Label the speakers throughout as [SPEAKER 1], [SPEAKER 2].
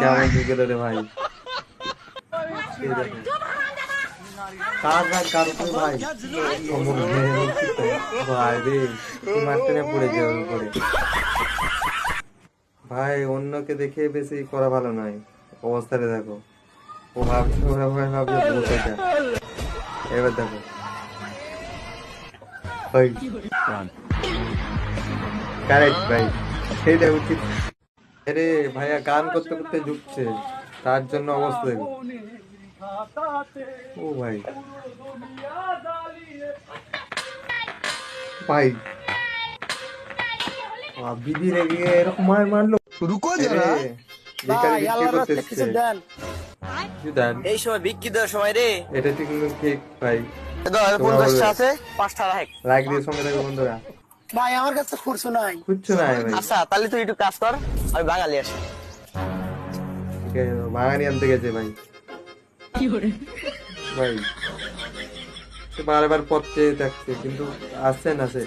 [SPEAKER 1] কেমন ঢুকে রে ভাই। কার রাগ কার উপরে ভাই? অমর। ভাই রে তুই মারতে না পড়ে যাওয়ার উপরে? ভাই অন্যকে দেখে বেশি করা ভালো নয়। অবস্থাটা দেখো। ও ভাবছে ওরা ভাই ভাবছে ভূত এটা এবার দেখো। ভাই কারেক্ট ভাই। সেইটা উচিত রে ভাইয়া গান করতে করতে ঝুঁকছে। তার জন্য অবস্থা ও ভাই। ভাই। বিবি গিয়ে এরকম মার মারলো।
[SPEAKER 2] রুকো
[SPEAKER 1] যারা।
[SPEAKER 3] ভাই আল্লাহর রাস্তায় কিছু দেন। এই সময় বিক্রি দেওয়ার সময় রে।
[SPEAKER 1] এটা ঠিক ঠিক ভাই?
[SPEAKER 3] দশ পঞ্চাশটা আছে পাঁচটা রাখ।
[SPEAKER 1] লাইক দিয়ে সঙ্গে থাকো বন্ধুরা।
[SPEAKER 3] ভাই আমার কাছে খুরসু নাই।
[SPEAKER 1] খুঁজছো না ভাই।
[SPEAKER 3] আচ্ছা তাহলে তুই একটু কাজ কর আমি বাঙালি আসি।
[SPEAKER 1] আছে আনতে গেছে ভাই। কি করে? ভাই বারবার পথ চেয়ে থাকছে কিন্তু আসছে না সে।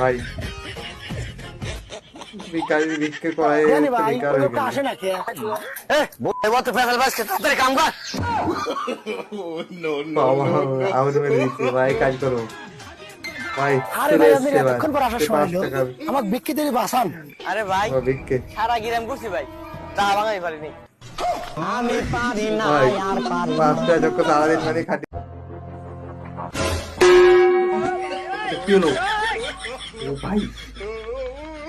[SPEAKER 1] ভাই ভিকারি ভিক্ষে করাই
[SPEAKER 3] জানি ভাই
[SPEAKER 1] বেকার
[SPEAKER 3] কোনো
[SPEAKER 1] হয়ে গেল।
[SPEAKER 3] আসে না কে এ বই বলতে ফেসাল বাসকে তাড়াতাড়ি কাম কর।
[SPEAKER 1] বাবা, আউট মেরে দিচ্ছে ভাই কাজ করো। ভাই
[SPEAKER 3] আরে ভাই
[SPEAKER 1] এসছে
[SPEAKER 3] এতক্ষণ পর আসার সময় হলো বিক্রি দিয়ে বাসান। আরে ভাই
[SPEAKER 1] ও, ভিক্ষে।
[SPEAKER 3] সারা গিরাম করছি ভাই। তা বাঙালি পারিনি। আমি পারি না
[SPEAKER 1] ভাই
[SPEAKER 3] আর পারি না।
[SPEAKER 1] পাঁচটা যখন সারাদিন মানে খাটি। কি হলো? ও ভাই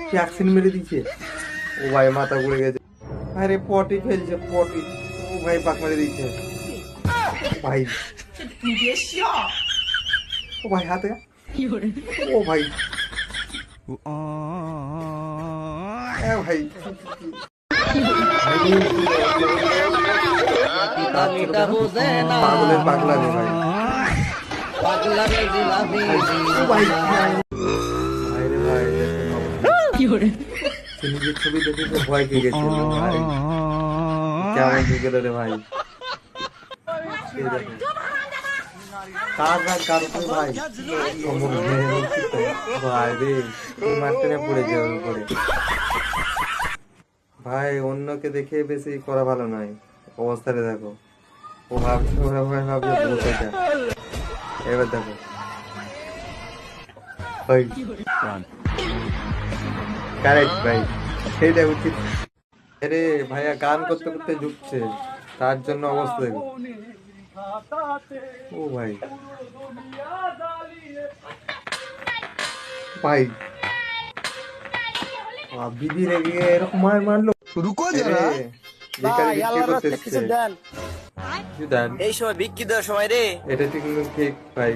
[SPEAKER 1] কি অ্যাক্সিডেন্ট মেরে দিচ্ছে ও ভাই মাথা ঘুরে গেছে। আরে পটি ফেলছে পটি। ও ভাই পাক মেরে দিচ্ছে ভাই। ও ভাই হাতে ও ভাই এ ভাই পাগলের পাগলা ভাই ভাই নিজের ছবি দেখে তো ভয় পেয়ে গেছিল ভাই কেমন ঢুকে রে ভাই? ভাই? ভাই ভাই, অন্যকে দেখে বেশি করা ভালো নয়। অবস্থাটা দেখো। ও ভাবছে এবার দেখো। উচিত। আরে, ভাইয়া, গান করতে করতে ঝুঁকছে। তার জন্য অবস্থা দেখো। ও ভাই। ভাই। দিদি রেগে এরকম মার মারলো। রুকো যারা।
[SPEAKER 3] এই সময় বিক্রি দেওয়ার সময় রে।
[SPEAKER 1] এটা ঠিক ঠিক ভাই?